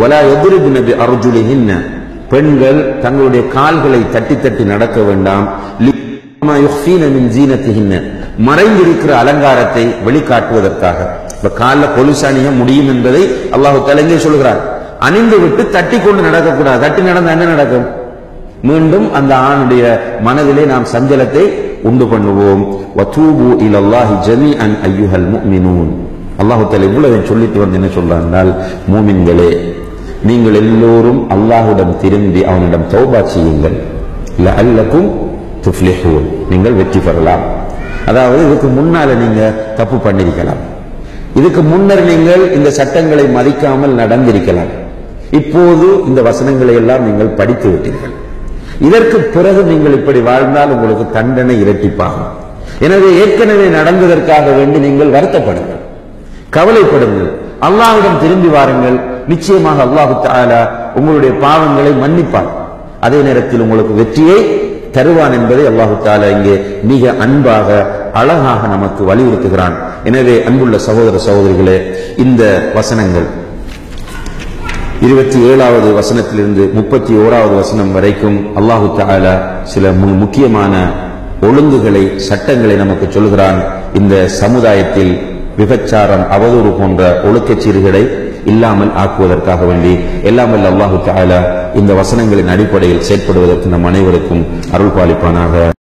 வலா எதிர்பின அர்ஜுலிஹின்ன பெண்கள் தங்களுடைய கால்களை தட்டி தட்டி நடக்க வேண்டாம். மறைந்திருக்கிற அலங்காரத்தை வெளிக்காட்டுவதற்காக. இப்ப காலில் கொலுசு அணிய முடியும் என்பதை அல்லாஹு தலைங்கே சொல்கிறார். அணிந்து விட்டு தட்டி கொண்டு நடக்கக்கூடாது. தட்டி நடந்தா என்ன நடக்கும்? மீண்டும் அந்த ஆணுடைய மனதிலே நாம் சஞ்சலத்தை உண்டு பண்ணுவோம். வதூபு இலல்லாஹி ஜமீஅன் அய்யுஹல் முஃமினூன். அல்லாஹ் இவ்வளவு சொல்லிட்டு வந்து என்ன சொல்றாங்கனால் மூமின்களே நீங்கள் எல்லோரும் அல்லாஹ்விடம் திரும்பி அவனிடம் தௌபா செய்யுங்கள். அல்லக்கும் துஃப்லிஹூன். நீங்கள் வெற்றி பெறலாம். அதாவது இதுக்கு முன்னால நீங்க தப்பு பண்ணிருக்கலாம். இதுக்கு முன்னர் நீங்கள் இந்த சட்டங்களை மதிக்காமல் நடந்திருக்கலாம். இப்போது இந்த வசனங்களை எல்லாம் நீங்கள் படித்து விட்டீர்கள். இதற்கு பிறகு நீங்கள் இப்படி வாழ்ந்தால் உங்களுக்கு தண்டனை இரட்டிப்பாகும். எனவே ஏற்கனவே நடந்ததற்காக வேண்டி நீங்கள் வருத்தப்படுங்கள் கவலைப்படுங்கள். அல்லாஹிடம் திரும்பி வாருங்கள். நிச்சயமாக அல்லாஹு தாலா உங்களுடைய பாவங்களை மன்னிப்பார் அதே நேரத்தில் உங்களுக்கு வெற்றியை தருவான் என்பதை அல்லாஹு தாலா இங்கே மிக அன்பாக அழகாக நமக்கு வலியுறுத்துகிறான். எனவே அன்புள்ள சகோதர சகோதரிகளே இந்த வசனங்கள் இருபத்தி ஏழாவது வசனத்திலிருந்து முப்பத்தி ஓராவது வசனம் வரைக்கும் அல்லாஹு தாலா சில மு- முக்கியமான ஒழுங்குகளை சட்டங்களை நமக்கு சொல்கிறான். இந்த சமுதாயத்தில் விபச்சாரம் அவதூறு போன்ற ஒழுக்கச் சீர்களை இல்லாமல் ஆக்குவதற்காக வேண்டி எல்லாம் அல்லாஹு தஆலா இந்த வசனங்களின் அடிப்படையில் செயற்படுவதற்கு நம் அனைவருக்கும் அருள் பாலிப்பானாக